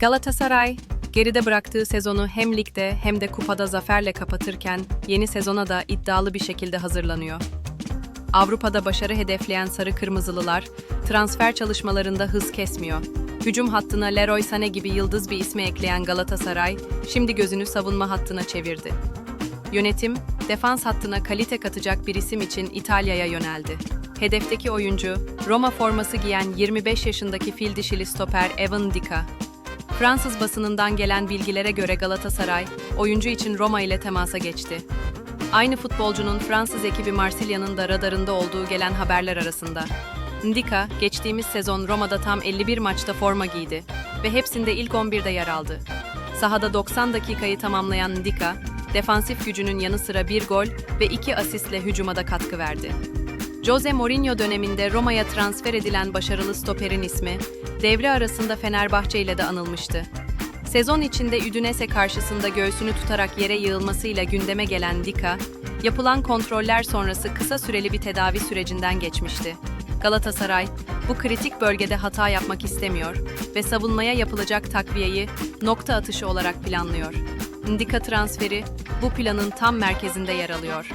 Galatasaray, geride bıraktığı sezonu hem ligde hem de kupada zaferle kapatırken yeni sezona da iddialı bir şekilde hazırlanıyor. Avrupa'da başarı hedefleyen Sarı Kırmızılılar, transfer çalışmalarında hız kesmiyor. Hücum hattına Leroy Sané gibi yıldız bir ismi ekleyen Galatasaray, şimdi gözünü savunma hattına çevirdi. Yönetim, defans hattına kalite katacak bir isim için İtalya'ya yöneldi. Hedefteki oyuncu, Roma forması giyen 25 yaşındaki fil dişili stoper Evan Dika. Fransız basınından gelen bilgilere göre Galatasaray, oyuncu için Roma ile temasa geçti. Aynı futbolcunun Fransız ekibi Marsilya'nın da radarında olduğu gelen haberler arasında. Ndika, geçtiğimiz sezon Roma'da tam 51 maçta forma giydi ve hepsinde ilk 11'de yer aldı. Sahada 90 dakikayı tamamlayan Ndika, defansif gücünün yanı sıra bir gol ve iki asistle hücuma da katkı verdi. Jose Mourinho döneminde Roma'ya transfer edilen başarılı stoperin ismi, devre arasında Fenerbahçe ile de anılmıştı. Sezon içinde Udinese karşısında göğsünü tutarak yere yığılmasıyla gündeme gelen Dika, yapılan kontroller sonrası kısa süreli bir tedavi sürecinden geçmişti. Galatasaray, bu kritik bölgede hata yapmak istemiyor ve savunmaya yapılacak takviyeyi nokta atışı olarak planlıyor. Ndika transferi bu planın tam merkezinde yer alıyor.